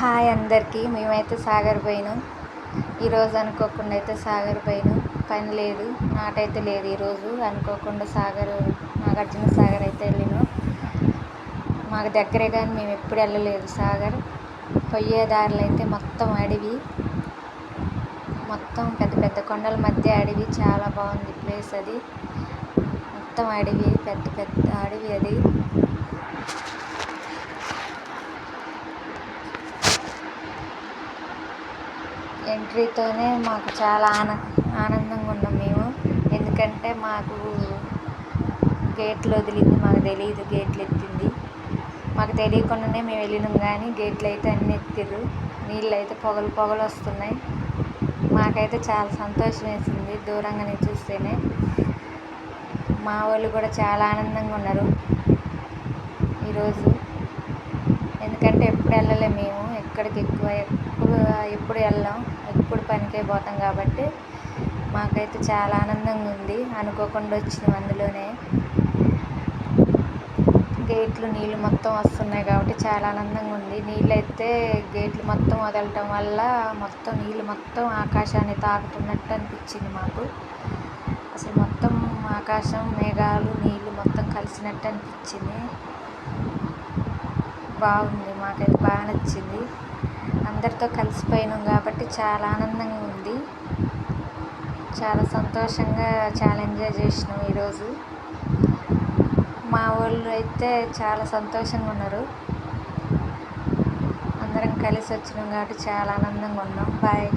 Hi అందరికీ మేమైతే సాగర్ పోయినాం. ఈరోజు అనుకోకుండా అయితే సాగర్ పోయినాం. పని లేదు నాటైతే లేదు ఈరోజు అనుకోకుండా సాగర్ నాగార్జున సాగర్ అయితే వెళ్ళినాం. మాకు దగ్గరే కానీ మేము ఎప్పుడు వెళ్ళలేదు సాగర్. పోయే దారిలో అయితే మొత్తం అడవి. మొత్తం పెద్ద పెద్ద కొండల మధ్య అడవి. చాలా బాగుంది ప్లేస్ అది. మొత్తం అడవి పెద్ద పెద్ద అడవి అది. ఎంట్రీతోనే మాకు చాలా ఆన ఆనందంగా ఉన్నాం మేము. ఎందుకంటే మాకు గేట్లు వదిలింది మాకు తెలియదు గేట్లు ఎత్తింది మాకు తెలియకుండానే మేము వెళ్ళినాం కానీ గేట్లు అయితే అన్నీ ఎత్తిర్రు నీళ్ళు అయితే పొగలు పొగలు వస్తున్నాయి మాకైతే చాలా సంతోషం వేసింది దూరంగానే చూస్తేనే. మా వాళ్ళు కూడా చాలా ఆనందంగా ఉన్నారు ఈరోజు. ఎందుకంటే ఎప్పుడు వెళ్ళలే మేము ఎక్కడికి ఎక్కువ ఎక్కువ ఎప్పుడు వెళ్ళాం ఎప్పుడు పనికే పోతాం కాబట్టి మాకైతే చాలా ఆనందంగా ఉంది. అనుకోకుండా వచ్చినాం అందులోనే. గేట్లు నీళ్ళు మొత్తం వస్తున్నాయి కాబట్టి చాలా ఆనందంగా ఉంది. నీళ్ళు అయితే గేట్లు మొత్తం వదలటం వల్ల మొత్తం నీళ్ళు మొత్తం ఆకాశాన్ని తాకుతున్నట్టు అనిపించింది మాకు. అసలు మొత్తం ఆకాశం మేఘాలు నీళ్ళు మొత్తం కలిసినట్టు అనిపించింది. బాగుంది మాకైతే బాగా నచ్చింది. అందరితో కలిసిపోయినాం కాబట్టి చాలా ఆనందంగా ఉంది. చాలా సంతోషంగా చాలా ఎంజాయ్ చేసినాం ఈరోజు. మా వాళ్ళు అయితే చాలా సంతోషంగా ఉన్నారు. అందరం కలిసి వచ్చినాం కాబట్టి చాలా ఆనందంగా ఉన్నాం. బాయ్.